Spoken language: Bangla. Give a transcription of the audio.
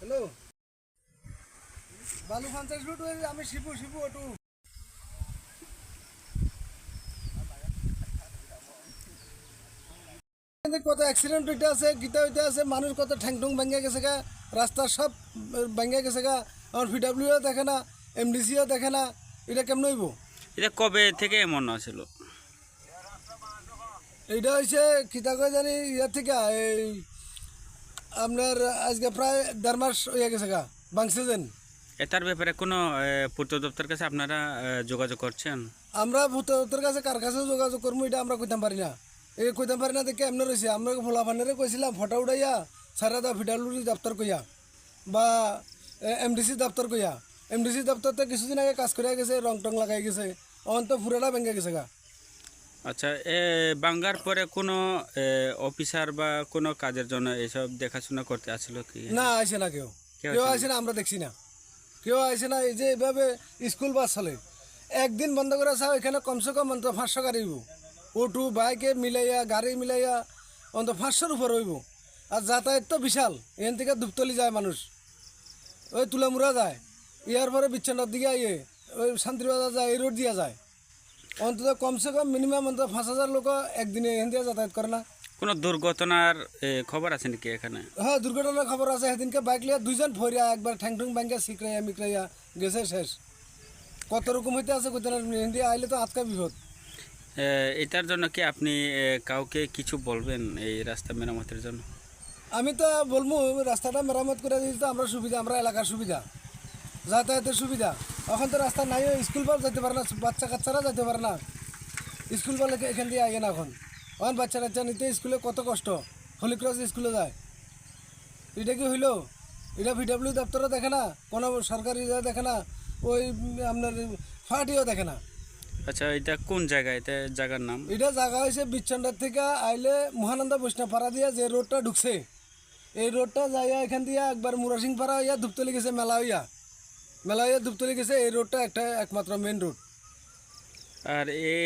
হ্যালো বালু পঞ্চাশ ফুট আমি শিবু শিবু ওটু। কত অ্যাক্সিডেন্ট হইতে আছে গীতা হইতে আছে মানুষ কত ঠ্যাং টুং ভেঙে গেছে গা রাস্তার সব ভেঙে গেছে গা আমার পিডাব্লিউও দেখে না এমডিসিও দেখে না এটা কেমন হইব? এটা কবে থেকে এমন ছিল এইটা হয়েছে কিতা কয় জানি ইয়ার থেকে এই আপনার আজকে প্রায় দেড় মাস হয়ে গেছে গা যেন। এটার ব্যাপারে কোনো পূর্ত দপ্তর কাছে আপনারা যোগাযোগ করছেন? আমরা ভূতর কাছে কার কাছে যোগাযোগ করব এটা আমরা কইতাম পারি না। এই কইতাম পারি না দেখে এমনি রয়েছে আমরা ফোলা ফান্ডারে কইছিলাম ফটো উঠাইয়া সারা দা ভিডালুরি দপ্তর কইয়া বা এমডিসি দপ্তর কইয়া। এমডিসি দপ্তর তো কিছুদিন আগে কাজ করে গেছে রং টং লাগাই গেছে অন্ত ফুরাটা ভেঙে গেছে গা। আচ্ছা এ বাঙ্গার পরে কোনো অফিসার বা কোনো কাজের জন্য এসব দেখাশোনা করতে আসলো কি? না আসে না কেউ। কেউ আসে না আমরা দেখছি না। কেউ আসে না, এই যে এভাবে স্কুল বাস চলে। একদিন বন্ধ করে চাও, এখানে কমসে কম অন্ত পাঁচশো গাড়ি অটো, বাইকে মিলাইয়া, গাড়ি মিলাইয়া অন্ত পাঁচশোর উপর হইব। আর যাতায়াত তো বিশাল, এখান থেকে ধূপতলি যায় মানুষ। ওই তুলামুড়া যায়, ইয়ার পরে বিচ্ছন্নার দিকে আইয়ে, ওই শান্তিবাজার যায়, এই রোড দিয়া যায়। অন্তত কমসে কম মিনিমাম অন্তত পাঁচ হাজার লোক একদিনে এখান দিয়ে যাতায়াত করে না। কোনো দুর্ঘটনার খবর আছে নাকি এখানে? হ্যাঁ দুর্ঘটনার খবর আছে। সেদিনকে বাইক লিয়ে দুইজন ফরিয়া একবার ঠ্যাং ঠুং ব্যাঙ্গে শিখরাইয়া মিকরাইয়া গেছে শেষ। কত রকম হইতে আছে না হিন্দি আইলে তো আজকা বিপদ। এটার জন্য কি আপনি কাউকে কিছু বলবেন এই রাস্তা মেরামতের জন্য? আমি তো বলব রাস্তাটা মেরামত করে দিলে তো আমরা সুবিধা আমরা এলাকার সুবিধা যাতায়াতের সুবিধা। এখন তো রাস্তা নাই স্কুল পার যেতে পারে না বাচ্চা কাচ্চারা যেতে পারে না। স্কুল পারলে এখান দিয়ে আগে না এখন। এখন বাচ্চা কাচ্চা নিতে স্কুলে কত কষ্ট? হলিক্রস স্কুলে যায়। এটা কি হইল? এটা ভিডাব্লিউ দপ্তরও দেখে না? কোনো সরকারি ইয়ে দেখে না? ওই আপনার ফাটিও দেখে না। আচ্ছা এটা কোন জায়গা এটা জায়গার নাম? এটা জায়গা হয়েছে বিচ্ছন্দার থেকে আইলে মহানন্দা বৈষ্ণব পাড়া দিয়া যে রোডটা ঢুকছে। এই রোডটা যাইয়া এখান দিয়ে একবার মুরাসিং পাড়া হইয়া ধূপতলি গেছে মেলা হইয়া। মেলা হইয়া ধূপতলি গেছে এই রোডটা একটা একমাত্র মেন রোড আর এই